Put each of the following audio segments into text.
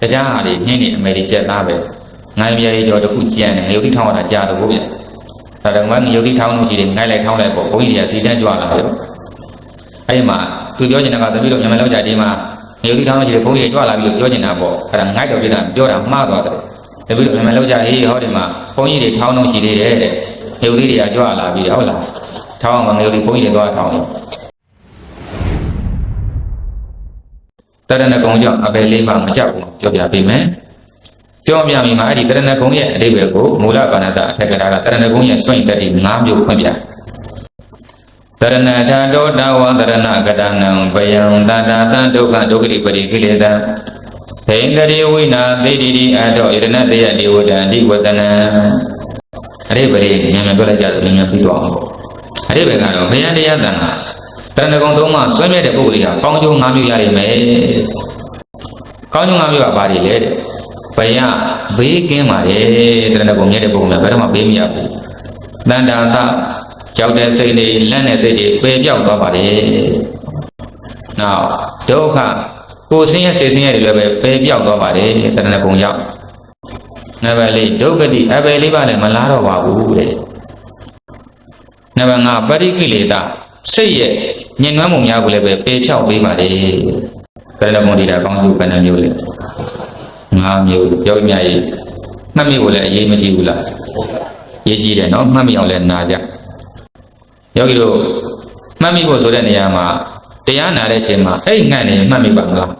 တရားဟာလေနှင်းနေအမေရိကျက်သားပဲငိုင်းပြေကျော်တစ်ခုကြံတယ်ငရုတ်တိထောင်းတာကြားတော့ဗျဒါတော့ငါငရုတ်တိထောင်းလို့ရှိတယ်ငိုင်းလိုက်ထောင်းလိုက်ပေါ့ဘုန်းကြီးတွေကစီတန်းကြွလာတယ်အဲ့ဒီမှာသူပြောနေတာကတပည့်တော်မြန်မာလောက်ကြဒီမှာငရုတ်တိထောင်းလို့ရှိတယ်ဘုန်းကြီးတွေကြွလာပြီးတော့ပြောနေတာပေါ့အဲ့ဒါငိုက်တော့ပြတာပြောတာမှားသွားတယ်တပည့်တော်မြန်မာလောက်ကြဟေးဟောဒီမှာဘုန်းကြီးတွေထောင်းလို့ရှိသေးတယ်တဲ့ငရုတ်တိတွေကကြွလာပြီးဟုတ်လားထောင်းအောင်ငရုတ်တိဘုန်းကြီးတွေသွားထောင်းတယ် တရဏဂုံကြောင့်အပယ်လေးပါမကြောက်ဘူးပြောပြပေးမယ်ပြောပြမိမှာအဲ့ဒီတရဏဂုံရဲ့အဓိပ္ပာယ်ကိုမူလပါဏတအထက်ကရာကတရဏဂုံရဲ့စွန့်တက်ဒီ၅မျိုးဖွင့်ပြတရဏထာတောတဝတရဏကတနံဘယံတတာတဒုက္ခဒုက္ခရိပရိကိလေသာဘိန္ဒရိဝိနာသေတိတိအတောဣရဏတယတိဝဒံတိဝဇနံအဓိပ္ပာယ်မြန်မြန်ပြောလိုက်ကြဆိုမြန်မြန်ပြီးတော့အောင်ပေါ့အဓိပ္ပာယ်ကတော့ဘယံတရားတန်ခါ တရဏဂုံသုံးမှာဆွဲမြဲတဲ့ပုဂ္ဂိုလ်ကကောင်းကျိုး၅မျိုးရရမယ်ကောင်းကျိုး၅မျိုးကဘာတွေလဲတဲ့ဘယဘေးကင်းပါရဲ့တရဏဂုံမြဲတဲ့ပုဂ္ဂိုလ်ကဘယ်တော့မှဘေးမရဘူးတန်တာသကြောက်တဲ့စိတ်တွေလက်နဲ့စိတ်တွေပယ်ပြောက်သွားပါတယ်နောက်ဒုက္ခကိုယ်ဆင်းရဲဆေးဆင်းရဲတွေလည်းပဲပယ်ပြောက်သွားပါတယ်တရဏဂုံရောက်နံပါတ်၄ဒုက္ခတိအပယ်လေးပါလည်းမလားတော့ပါဘူးတဲ့နံပါတ်5ပရိကိလေသာ စိတ်ရဲ့ညင်နွမ်းမှုများကိုလည်းပဲပေဖြောက်ပေးပါလေဘယ်လိုမှဒီတာကောင်းကျိုးဘယ်နှမျိုးလဲ၅မျိုးပြောပြရေးမှတ်မိကိုလည်းအရေးမကြီးဘူးလားရေးကြည့်တယ်နော်မှတ်မိအောင်လည်းနာကြယောဂီတို့မှတ်မိဖို့ဆိုတဲ့နေရာမှာတရားနာတဲ့အချိန်မှာအဲ့ငတ်နေမှတ်မိပါမလား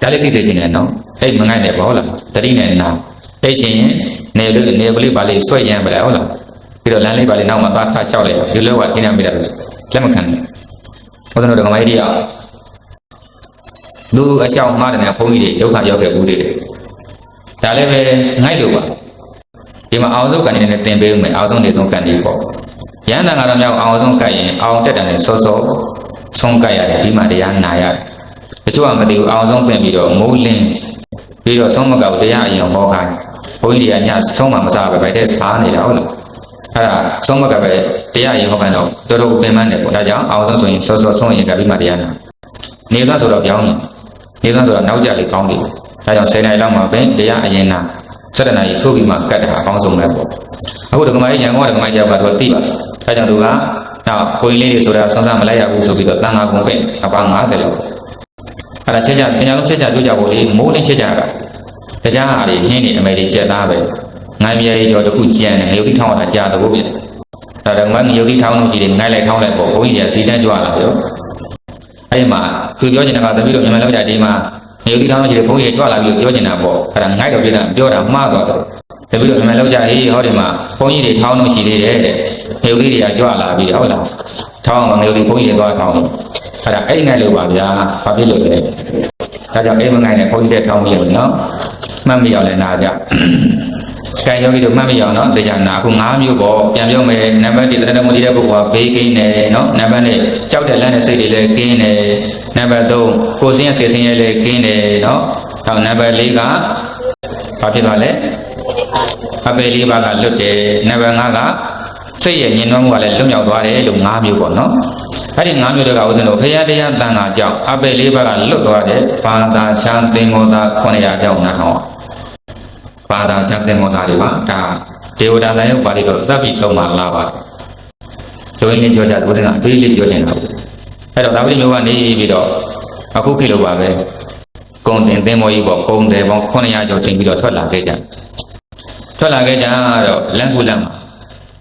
ဒါလည်းသိစေချင်တယ်နော်အဲ့မငတ်နဲ့ပေါ့ဟုတ်လားတတိနဲ့နာအဲ့ချင်းရင်နေလို့နေကလေးပါလေးဆွဲရမ်းပါလားဟုတ်လားပြီးတော့လမ်းလေးပါလေးနောက်မှာသွားခါလျှောက်လိုက်ဒီလိုကခင်းနေမိတာပဲ လက်မခံနဲ့ဘုရားတော်ကမိုင်းတရားလူအကြောင်းမှားတယ်နဲ့ဘုန်းကြီးတွေဒုက္ခရောက်ခဲ့ဘူးတွေဒါလည်းပဲငိုက်လို့ပါဒီမှာအောင်ဆုံးကန်နေနဲ့တင်ပေးဦးမယ်အောင်ဆုံးနေဆုံးကန်နေပေါ့ရဟန္တာကတော့မြောက်အောင်ဆုံးကန်ရင်အောင်တက်တယ်နဲ့စောစောဆုံးကန်ရတယ်ဒီမှာတရားနာရတယ်တချို့ကမသိဘူးအောင်ဆုံးပြင်ပြီးတော့မိုးလင်းပြီးတော့ဆုံးမကောက်တရားအရင်ဟောခိုင်းဘုန်းကြီးတွေကညဆုံးမှမစားပဲဗိုက်တဲ့စားနေတာဟုတ်လား အဲ့ဒါဆုံးမကပဲတရားရင်ဟောကန်တော့တော်တော်ပင်ပန်းတယ်ပေါ့ဒါကြောင့်အောင်ဆုံးဆိုရင်စောစောဆုံးရင်ကပြီးမှတရားနာနေသွားဆိုတော့ပြောင်းနေနေသွားဆိုတော့နောက်ကြလေကောင်းတယ်ဒါကြောင့်10နိုင်လောက်မှပဲတရားအရင်နာ7နိုင်ထုတ်ပြီးမှကတ်တာအကောင်းဆုံးပဲပေါ့အခုဒကမကြီးရန်ကုန်ကဒကမကြီးရောက်တော့သိပါဒါကြောင့်သူကနောက်ကိုင်းလေးတွေဆိုတာစွမ်းစားမလိုက်ရဘူးဆိုပြီးတော့တန်ခါကုန်ပဲအပါ90လောက်အဲ့ဒါချက်ကြပညာလုံးချက်ကြတွေ့ကြဖို့လေမိုးလင်းချက်ကြတာတရားဟာလေဟင်းနေအမေရိကျက်သားပဲ ငိုင်းမြေကျော်တစ်ခုကြံတယ်ငရုတ်တိထောင်းတာကြားတော့ဗျဒါတော့ငါငရုတ်တိထောင်းလို့ရှိတယ်ငိုင်းလိုက်ထောင်းလိုက်ပေါ့ဘုန်းကြီးကစီတန်းကြွလာရောအဲ့ဒီမှာသူပြောနေတာကတပည့်တော်မြန်မာလောက်ကြဒီမှာငရုတ်တိထောင်းလို့ရှိတယ်ဘုန်းကြီးကြွလာပြီးပြောနေတာပေါ့အဲ့ဒါငိုက်တော့ပြတာပြောတာမှားသွားတယ်တပည့်တော်မြန်မာလောက်ကြဟေးဟောဒီမှာဘုန်းကြီးတွေထောင်းလို့ရှိသေးတယ်တဲ့ငရုတ်တိတွေကကြွလာပြီးဟုတ်လားထောင်းအောင်ငရုတ်တိဘုန်းကြီးတွေသွားထောင်းလို့အဲ့ဒါအဲ့ဒီငိုက်လို့ပါဗျာဘာဖြစ်လို့လဲဒါကြောင့်အိမ်မငိုက်နဲ့ဘုန်းကြီးတွေထောင်းပြီးလို့နော်မှတ်မိအောင်လည်းနာကြ ကံယောဂီတို့မှတ်မိအောင်နော်တရားနာအခု၅မျိုးပေါ့ပြန်ပြောမယ်နံပါတ်1တရဏမုန်တဲ့ပုဂ္ဂိုလ်ကဘေးကင်းတယ်နော်နံပါတ်2ကြောက်တဲ့လမ်းတဲ့စိတ်တွေလည်းကင်းတယ်နံပါတ်3ကိုယ်စင်းရဲ့စိတ်စင်းရဲ့လည်းကင်းတယ်နော်နောက်နံပါတ်4ကဘာဖြစ်သွားလဲအပေလေးပါးကလွတ်တယ်နံပါတ်5ကစိတ်ရဲ့ညင်နှွမ်းမှုကလည်းလွတ်မြောက်သွားတယ်လို့၅မျိုးပေါ့နော်အဲ့ဒီ၅မျိုးတွေကဦးဇင်းတို့ခရတရားတန်ခါကြောင့်အပေလေးပါးကလွတ်သွားတယ်ဘာသာချမ်းသင်္ဘောသား900ကျောင်းနားထောင် ဘာသာချမ်းသင်္ဘောသားတွေပါဒါဒေဝတာလည်းရောက်ပါလိမ့်တော့သဗ္ဗိသုံးပါလာပါဒုရင်းလေးပြောကြဦးဇင်းကအသေးလေးပြောနေတာပေါ့အဲ့တော့ဒါဝိမျိုးကနေပြီးတော့အခုခေတ်လိုပါပဲကုံတင်သင်္ဘောကြီးပေါ့ကုံတယ်ပေါင်း900ကျော်တင်ပြီးတော့ထွက်လာခဲ့ကြထွက်လာခဲ့ကြတော့လမ်းကူလမ်းမှာ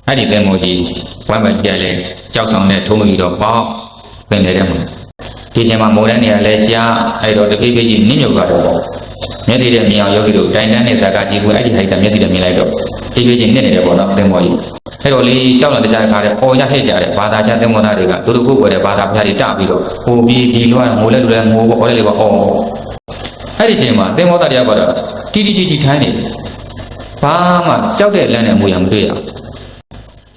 အဲ့ဒီသင်္ဘောကြီးဝမ်းမပြလဲကြောက်ဆောင်တဲ့ထုံးပြီးတော့ပေါက်ပင်လေတဲ့မှာဒီချိန်မှာမိုးတဲ့နေရာလဲကြားအဲ့တော့တပိပိကြီးနင်းမြုပ်သွားတော့ မျက်စိနဲ့မြင်အောင်ယောဂီတို့တိုင်တန်းနဲ့ဇာကကြီးကိုအဲ့ဒီဟိုက်တာမျက်စိနဲ့မြင်လိုက်တော့ဒီပိကြီးနစ်နေတယ်ပေါ့နော်သင်္ဘောကြီးအဲ့တော့လေကြောက်လာတဲ့ကြားခါတဲ့အော်ရဟဲ့ကြတယ်ဘာသာချသင်္ဘောသားတွေကသူတို့ကိုယ်ကိုယ်တဲ့ဘာသာဖျားတွေတပြီးတော့ဟိုပြီးဒီလွှမ်းမိုးလဲလူလဲမိုးပေါ့အော်လဲလေပေါ့အော်အဲ့ဒီချိန်မှာသင်္ဘောသားတရားကတော့တီတီတီတီထိုင်းနေဘာမှကြောက်တဲ့လမ်းနဲ့မူရမတွေ့ရဘူး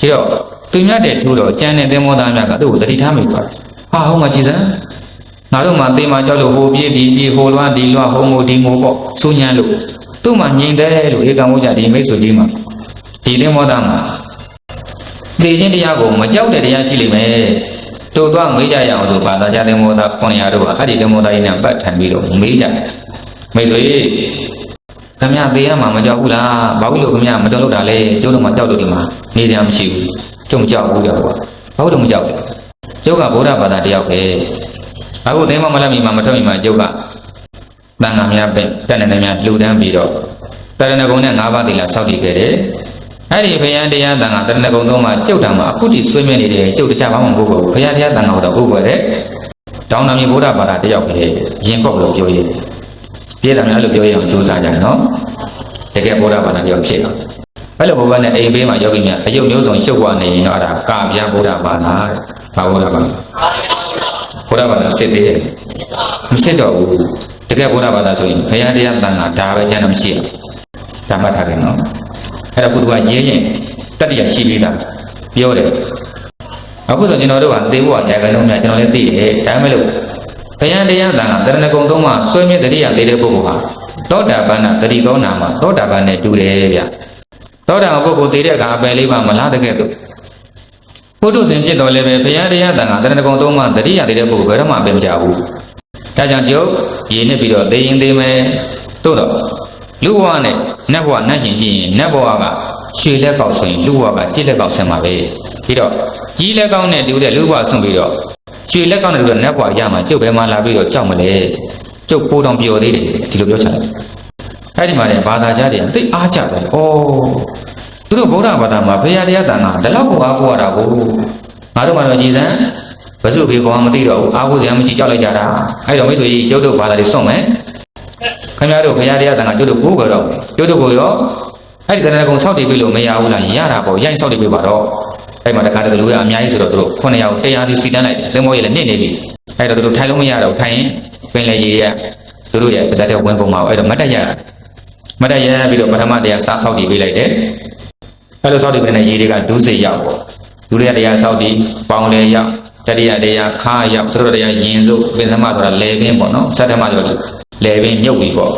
ခြေတော့သူမြတ်တဲ့ထိုးတော့ကြမ်းတဲ့သင်္ဘောသားများကသူ့ကိုတတိထားမိသွားတယ်ဟာဟုတ်မှကြည်စမ်း ငါတို့မှသေမှကြောက်လို့ဟိုပြေးဒီပြေးဟိုလွှမ်းဒီလွှမ်းဟိုမိုဒီမိုပေါ့စူးညံလို့သူ့မှာငြိမ်တယ်လို့ဧကံဝုဇ္ဇဒီမိတ်ဆွေကြီးမှာဒီသင်္ဘောသားမှာသိခြင်းတရားကိုမကြောက်တဲ့တရားရှိလိမ့်မယ်တို့တော့မေးကြရအောင်လို့ဘာသာကြသင်္ဘောသား900တို့ကအဲ့ဒီသင်္ဘောသားကြီးနဲ့ပတ်ထန်ပြီးတော့မေးကြတယ်မိတ်ဆွေခမရသေးရမှာမကြောက်ဘူးလားဘာဖြစ်လို့ခမရမတော်လို့တာလဲကျုပ်တို့မှကြောက်လို့ဒီမှာနေကြမရှိဘူးကျုံမကြောက်ဘူးကြောက်ကွာဘာလို့မကြောက်လဲကျုပ်ကဗုဒ္ဓဘာသာတယောက်ပဲ အခုသိမမလက်မီမှာမထွက်မီမှာကျုပ်ကတန်ခါများပဲတက်နေနေများလှူဒန်းပြီးတော့တရဏဂုံနဲ့၅ပါးသီလစောင့်တည်ခဲ့တယ်အဲ့ဒီဘုရားတရားတန်ခါတရဏဂုံသုံးပါးကျုပ်တံမှာအခုထိဆွေးမြဲနေတယ်ကျုပ်တခြားဘာမှမဟုတ်ဘူးဘုရားတရားတန်ခါတော့ဟုတ်ပါတဲ့တောင်းတမြေဗုဒ္ဓဘာသာတယောက်ပဲရင်ကောက်လို့ပြောရတယ်ပြေးတယ်များလို့ပြောရအောင်ကြိုးစားကြတယ်နော်တကယ်ဗုဒ္ဓဘာသာတယောက်ဖြစ်အောင်အဲ့လိုဘုရားနဲ့အိမ်ဘေးမှာယောဂီများအယုတ်မျိုးစုံရှုပ်သွားနေရင်တော့အဲ့ဒါကာဗျာဗုဒ္ဓဘာသာဘာဗုဒ္ဓဘာသာ ဗုဒ္ဓဘာသာစစ်သေးတယ်မစစ်တော့ဘူးတကယ်ဗုဒ္ဓဘာသာဆိုရင်ဘုရားတရားတန်ခါဒါပဲကျန်တော့မရှိဘူးဒါမှတ်ထားကြနော်အဲ့ဒါကုသကရဲရင်တတ္တိယရှိပြီးသားပြောတယ်အခုဆိုကျွန်တော်တို့ကသေဖို့ကညာကလုံးများကျွန်တော်လည်းသိတယ်ဒါမှမဟုတ်ဘုရားတရားတန်ခါတရဏဂုံသုံးပါဆွေးမြဲတတိယလေးတဲ့ပုဂ္ဂိုလ်ဟာသောတာပန်နာတတိကောနာမှာသောတာပန်နဲ့တူတယ်ဗျသောတာပန်ပုဂ္ဂိုလ်တည်တဲ့အခါအပယ်လေးပါမလားတကယ်တော့ ပုထုဇဉ်ဖြစ်တော်လည်းပဲဘုရားတရားတန်ခါတရဏဂုံသုံးပါတတိယလေးတဲ့ပုဂ္ဂိုလ်ဘယ်တော့မှအပယ်မကြဘူးဒါကြောင့်ကျုပ်ရည်နှစ်ပြီးတော့သိရင်သိမယ်တို့တော့လူဘဝနဲ့နတ်ဘဝနတ်ရှင်ရှိရင်နတ်ဘဝကရွှေလက်ကောက်ဆိုရင်လူဘဝကကြည့်လက်ကောက်ဆင်ပါပဲပြီးတော့ကြီးလက်ကောက်နဲ့တူတဲ့လူဘဝဆွန့်ပြီးတော့ရွှေလက်ကောက်နဲ့တူတဲ့နတ်ဘဝရမှာကျုပ်ဘယ်မှာလာပြီးတော့ကြောက်မလဲကျုပ်ပိုးတော်ပြော်သေးတယ်ဒီလိုပြောချင်တယ်အဲ့ဒီမှာလည်းဘာသာကြားတွေကသိအားကြတယ်ဩသူ တို့ဗုဒ္ဓဘာသာမှာဘုရားတရားတန်ခါဒီလောက်ကိုအားကိုးရတာကိုငါတို့မှတော့ကြည်စံဘစုဖေကောမသိတော့ဘူးအားကိုးစရာမရှိကြောက်လိုက်ကြတာအဲ့တော့မိတ်ဆွေကြီးကျုပ်တို့ဘာသာတွေစွန့်မယ်ခင်ဗျားတို့ဘုရားတရားတန်ခါကျုပ်တို့ကိုးကြတော့ကျုပ်တို့ကိုရောအဲ့ဒီကဏ္ဍကုံဆောက်တည်ပြီလို့မရဘူးလားရတာပေါ့ရိုက်ဆောက်တည်ပြီပါတော့အဲ့မှာတခါတည်းလူရအများကြီးဆိုတော့တို့9ယောက်တရားဒီစီတန်းလိုက်တယ်သင်္ဘောရည်လည်းနစ်နေပြီအဲ့တော့တို့ထိုင်လို့မရတော့ထိုင်ရင်ပင်လေကြီးရသူတို့ရဲ့ပါဇက်တဲ့ဝင်ပုံမှာအဲ့တော့မတ်တက်ရမတ်တက်ရပြီးတော့ပထမတရားစဆောက်တည်ပေးလိုက်တယ် အဲ့လိုဆောက်တည်ပေးတဲ့ရေတွေကဒုစိတ်ရောက်ပေါ့ဒုတိယတရားဆောက်တည်ပေါင်းလေရောက်တတိယတရားခါရောက်သူတို့တရားရင်စုပင်စမဆိုတာလေပင်ပေါ့နော်စတ္တမဆိုတော့လေပင်ညုတ်ပြီပေါ့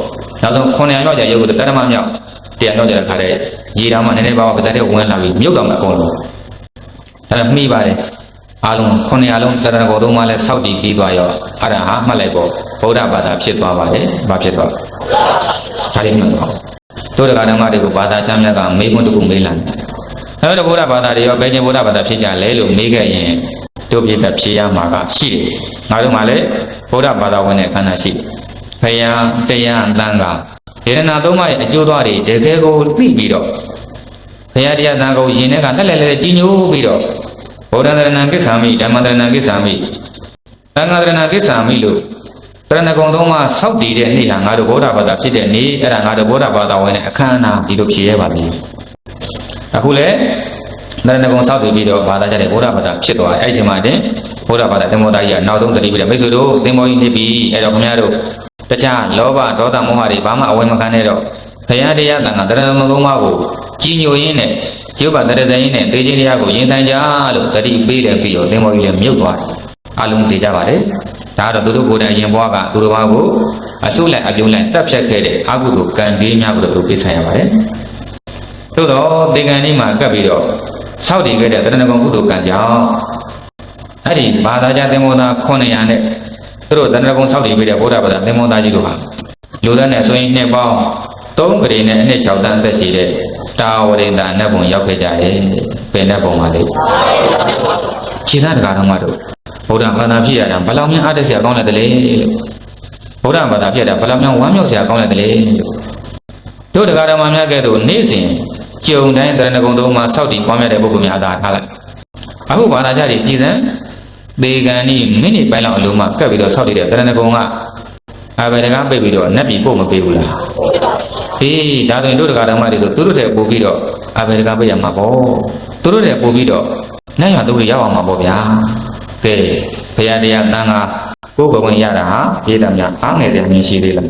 နောက်ဆုံး9ရောက်ကြရုပ်ကိုတတ္တမမြောက်တရားရောက်ကြတဲ့ခါတဲ့ရေတောင်မှနည်းနည်းပါးပါပါဇက်တဲ့ဝင်လာပြီးမြုပ်တော့မှအကုန်လုံးအဲ့ဒါမှီပါတယ်အားလုံး900လုံးတရဏဂေါသုံးပါးလဲစောက်တည်ပြီးသွားရောအဲ့ဒါဟာမှတ်လိုက်ပေါ့ဗုဒ္ဓဘာသာဖြစ်သွားပါတယ်ဘာဖြစ်သွားဒါလေးမှတ်တော့ တို့တရားဓမ္မတွေကိုဘာသာချမ်းမြတ်ကမေးခွန်းတစ်ခုမေးလာတယ်အဲ့တော့ဗုဒ္ဓဘာသာတွေရောဘယ်ချင်းဗုဒ္ဓဘာသာဖြစ်ကြလဲလို့မေးခဲ့ရင်တို့ပြည့်တဲ့ဖြေရမှာကရှိတယ်ငါတို့မှလည်းဗုဒ္ဓဘာသာဝင်တဲ့ခန္ဓာရှိတယ်ဖယားတရားတန်ခါဒေရနာသုံးပါးရဲ့အကျိုးသွားတွေတကယ်ကိုသိပြီးတော့ဘုရားတရားတန်ကိုယင်တဲ့ကလက်လက်လက်ကြီးညိုးပြီးတော့ဗုဒ္ဓတရဏံကိစ္ဆာမိဓမ္မတရဏံကိစ္ဆာမိသံဃာတရဏံကိစ္ဆာမိလို့ တရဏဂုံသုံးပါးစောက်တည်တဲ့နေ့ဟာငါတို့ဗုဒ္ဓဘာသာဖြစ်တဲ့နေ့အဲ့ဒါငါတို့ဗုဒ္ဓဘာသာဝင်တဲ့အခမ်းအနားဒီလိုဖြေရပါလိမ့်အခုလေတရဏဂုံစောက်တည်ပြီးတော့ဘာသာကြတဲ့ဗုဒ္ဓဘာသာဖြစ်သွားအဲ့ဒီချိန်မှာတင်ဗုဒ္ဓဘာသာသင်္ဘောသားကြီးကနောက်ဆုံးတတိပြီးတယ်မိတ်ဆွေတို့သင်္ဘောကြီးနေပြီအဲ့တော့ခင်ဗျားတို့တခြားလောဘဒေါသမောဟတွေဘာမှအဝယ်မခံနဲ့တော့ဘုရားတရားတန်ခါတရဏဂုံသုံးပါးကိုကြီးညိုရင်းနဲ့ရုပ်ပါတရဇယင်းနဲ့သေခြင်းတရားကိုရင်ဆိုင်ကြလို့တတိပေးတယ်ပြီးတော့သင်္ဘောကြီးလည်းမြုပ်သွားတယ်အလုံးသိကြပါတယ် ဒါကတော့သူတို့ကိုယ်တိုင်ရင်ဘွားကသူတို့ဘာကိုအဆုလိုက်အပြုံးလိုက်တပ်ဖြတ်ခဲ့တဲ့အကုသိုလ်ကံပေးများကိုတို့ပေးဆိုင်ရပါတယ်သို့တော့ဒီကံလေးမှာကပ်ပြီးတော့စောက်တည်ခဲ့တဲ့တရဏဂုံကုသိုလ်ကံကြောင့်အဲ့ဒီဘာသာကြသင်္ဘောသား900နဲ့သူတို့တရဏဂုံစောက်တည်ပြီးတဲ့ဗုဒ္ဓဘာသာသင်္ဘောသားကြီးတို့ဟာလူသားနဲ့ဆိုရင်နှစ်ပေါင်း3ကလေးနဲ့အနှစ်6တန်းသက်ရှိတဲ့တာဝရိန္ဒာနတ်ဘုံရောက်ခဲ့ကြတယ်။ဘယ်နတ်ဘုံပါလဲ။ခြေသားတကားတော်မတို့ ဗုဒ္ဓဘာသာဖြစ်ရတာဘယ်လောက်များအားတက်စရာကောင်းလဲတလေလို့ဗုဒ္ဓဘာသာဖြစ်တာဘယ်လောက်များဝမ်းမြောက်စရာကောင်းလဲတလေလို့တို့တကားတော်မများကဲ့သို့နေ့စဉ်ကြုံတိုင်းတရဏဂုံသုံးမှာစောက်တည်ပွားများတဲ့ပုဂ္ဂိုလ်များအသာထားလိုက်။အခုဘာသာကြတွေကြည်စံဒေဂန်ဤမိနစ်ပိုင်းလောက်အလုံးမှာကပ်ပြီးတော့စောက်တည်တဲ့တရဏဂုံကအဘယ်တကားပိတ်ပြီးတော့နတ်ပြည်ပို့မပေးဘူးလားဟေးဒါဆိုရင်တို့တကားဓမ္မတွေဆိုသူတို့တဲ့ပို့ပြီးတော့အဘယ်တကားပိတ်ရမှာပေါ့သူတို့တဲ့ပို့ပြီးတော့လက်ရသူတွေရောက်အောင်မှာပေါ့ဗျာ ကဲဘုရားတရားတန်ခါကိုယ်ကိုယ်ဝင်ရတာဟာပြည်သားများအားငယ်စရာမရှိသေးလား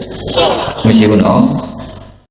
မရှိဘူးနော်